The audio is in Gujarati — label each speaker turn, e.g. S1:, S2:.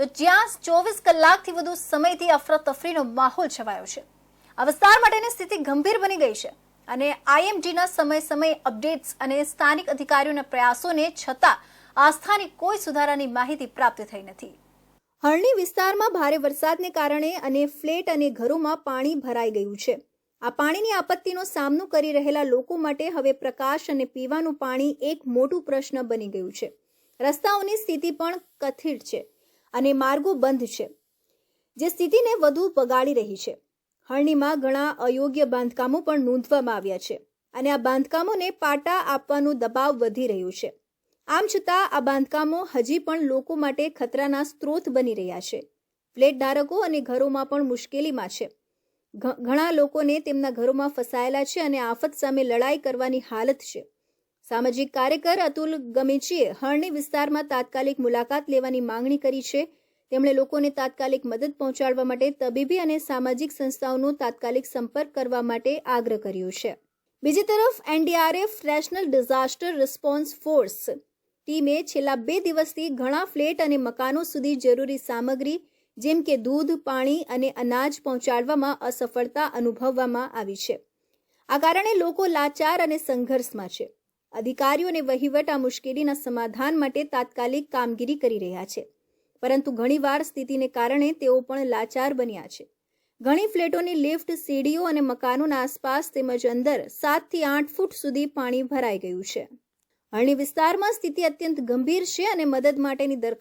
S1: તો જ્યાં ચોવીસ કલાકથી વધુ સમયથી અફરાતફરીનો માહોલ છવાયો છે. આ વિસ્તાર માટેની સ્થિતિ ગંભીર બની ગઈ છે અને આઈએમડીના સમય સમય અપડેટ્સ અને સ્થાનિક અધિકારીઓના પ્રયાસોને છતાં આસ્થાની કોઈ સુધારાની માહિતી પ્રાપ્ત થઈ નથી. હરણી વિસ્તારમાં ભારે વરસાદને કારણે અને ફ્લેટ અને ઘરોમાં પાણી ભરાઈ ગયું છે. આ પાણીની આપત્તિનો સામનો કરી રહેલા લોકો માટે હવે પ્રકાશ અને પીવાનું પાણી એક મોટું પ્રશ્ન બની ગયું છે. રસ્તાઓની સ્થિતિ પણ કથિર છે. અને માર્ગો બંધ છે, જે સ્થિતિને વધુ બગાડી રહી છે. હરણીમાં ઘણા અયોગ્ય બાંધકામો પણ નોંધવામાં આવ્યા છે અને આ બાંધકામોને પાટા આપવાનું દબાવ વધી રહ્યું છે. આમ છતાં આ બાંધકામો હજી પણ લોકો માટે ખતરાના સ્ત્રોત બની રહ્યા છે. ફ્લેટ ધારકો અને ઘરોમાં પણ મુશ્કેલીમાં છે. ઘણા લોકોને તેમના ઘરોમાં ફસાયેલા છે અને આફત સામે લડાઈ કરવાની હાલત છે. સામાજિક કાર્યકર અતુલ ગમેચીએ હરણી વિસ્તારમાં તાત્કાલિક મુલાકાત લેવાની માંગણી કરી છે. તેમણે લોકોને તાત્કાલિક મદદ પહોંચાડવા માટે તબીબી અને સામાજિક સંસ્થાઓનો તાત્કાલિક સંપર્ક કરવા માટે આગ્રહ કર્યો છે. બીજી તરફ, NDRF national disaster response force ટીમે છેલ્લા બે દિવસથી ઘણા ફ્લેટ અને મકાનો સુધી જરૂરી સામગ્રી, જેમ કે દૂધ, પાણી અને અનાજ પહોંચાડવામાં અસફળતા અનુભવવામાં આવી છે. આ કારણે લોકો લાચાર અને સંઘર્ષમાં છે. અધિકારીઓ અને વહીવટ આ મુશ્કેલીના સમાધાન માટે તાત્કાલિક કામગીરી કરી રહ્યા છે. પરંતુ ઘણીવાર સ્થિતિને કારણે તેઓ પણ લાચાર બન્યા છે. ઘણી ફ્લેટોની લિફ્ટ, સીડીઓ અને મકાનોના આસપાસ તેમજ અંદર સાતથી આઠ ફૂટ સુધી પાણી ભરાઈ ગયું છે. હરણી વિસ્તારમાં સ્થિતિ અત્યંત ગંભીર છે અને મદદ માટેની દરખાસ્ત